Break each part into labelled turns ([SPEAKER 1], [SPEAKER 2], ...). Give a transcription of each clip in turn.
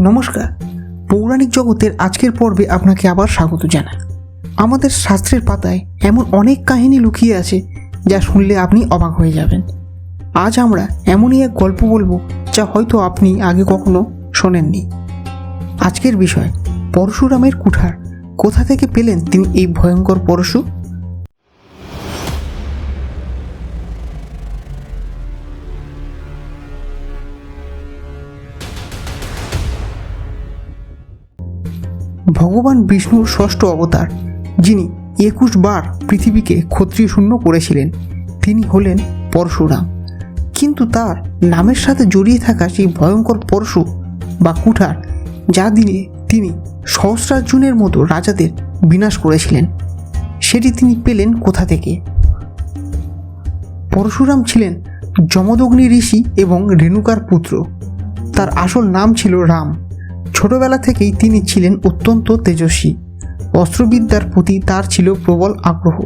[SPEAKER 1] নমস্কার। পৌরাণিক জগতের আজকের পর্বে আপনাকে আবার স্বাগত জানাই। আমাদের শাস্ত্রের পাতায় এমন অনেক কাহিনী লুকিয়ে আছে যা শুনলে আপনি অবাক হয়ে যাবেন। আজ আমরা এমনই এক গল্প বলব যা হয়তো আপনি আগে কখনো শোনেননি। আজকের বিষয়, পরশুরামের কুঠার। কোথা থেকে পেলেন তিনি এই ভয়ঙ্কর পরশু? ভগবান বিষ্ণুর ষষ্ঠ অবতার, যিনি একুশ বার পৃথিবীকে ক্ষত্রিয় শূন্য করেছিলেন। তিনি হলেন পরশুরাম। কিন্তু তার নামের সাথে জড়িয়ে থাকা সেই ভয়ঙ্কর পরশু বা কুঠার, যা দিনে তিনি সহস্রার্জুনের মতো রাজাদের বিনাশ করেছিলেন, সেটি তিনি পেলেন কোথা থেকে? পরশুরাম ছিলেন যমদগ্নি ঋষি এবং রেণুকার পুত্র। তার আসল নাম ছিল রাম। ছোটবেলা থেকেই তিনি ছিলেন অত্যন্ত তেজস্বী। অস্ত্রবিদ্যার প্রতি তার ছিল প্রবল আগ্রহ।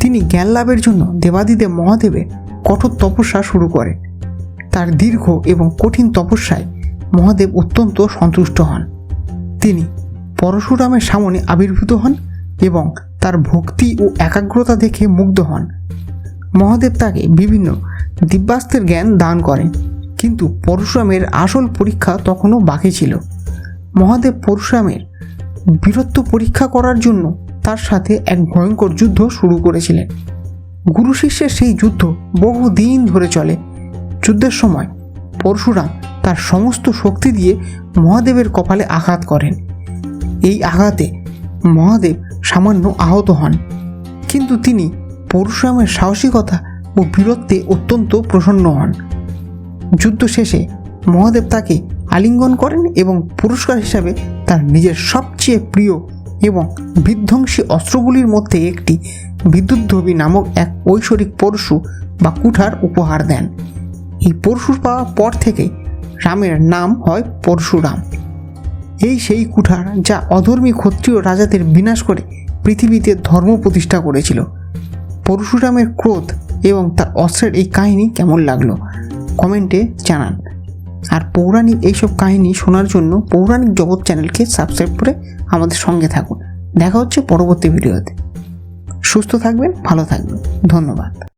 [SPEAKER 1] তিনি জ্ঞান লাভের জন্য দেবাদিদেব মহাদেবের কঠোর তপস্যা শুরু করেন। তার দীর্ঘ এবং কঠিন তপস্যায় মহাদেব অত্যন্ত সন্তুষ্ট হন। তিনি পরশুরামের সামনে আবির্ভূত হন এবং তার ভক্তি ও একাগ্রতা দেখে মুগ্ধ হন। মহাদেব তাকে বিভিন্ন দিব্যাস্ত্রের জ্ঞান দান করেন, কিন্তু পরশুরামের আসল পরীক্ষা তখনও বাকি ছিল। মহাদেব পরশুরামের বীরত্ব পরীক্ষা করার জন্য তার সাথে এক ভয়ঙ্কর যুদ্ধ শুরু করেছিলেন। গুরু শিষ্যের সেই যুদ্ধ বহু দিন ধরে চলে। যুদ্ধের সময় পরশুরাম তার সমস্ত শক্তি দিয়ে মহাদেবের কপালে আঘাত করেন। এই আঘাতে মহাদেব সামান্য আহত হন। কিন্তু তিনি পরশুরামের সাহসিকতা ও বীরত্বে অত্যন্ত প্রসন্ন হন। যুদ্ধ শেষে মহাদেব তাকে আলিঙ্গন করেন এবং পুরস্কার হিসাবে তার নিজের সবচেয়ে প্রিয় এবং বিধ্বংসী অস্ত্রগুলির মধ্যে একটি বিদ্যুৎধবী নামক এক ঐশ্বরিক পরশু বা কুঠার উপহার দেন। এই পরশুর পাওয়ার পর থেকে রামের নাম হয় পরশুরাম। এই সেই কুঠার যা অধর্মী ক্ষত্রিয় রাজাদের বিনাশ করে পৃথিবীতে ধর্ম প্রতিষ্ঠা করেছিল। পরশুরামের ক্রোধ এবং তার অস্ত্রের এই কাহিনী কেমন লাগল? কমেন্টে জানান। আর পৌরাণিক এইসব কাহিনী শোনার জন্য পৌরাণিক জগৎ চ্যানেলকে সাবস্ক্রাইব করে আমাদের সঙ্গে থাকুন। দেখা হচ্ছে পরবর্তী ভিডিওতে। সুস্থ থাকবেন, ভালো থাকবেন। ধন্যবাদ।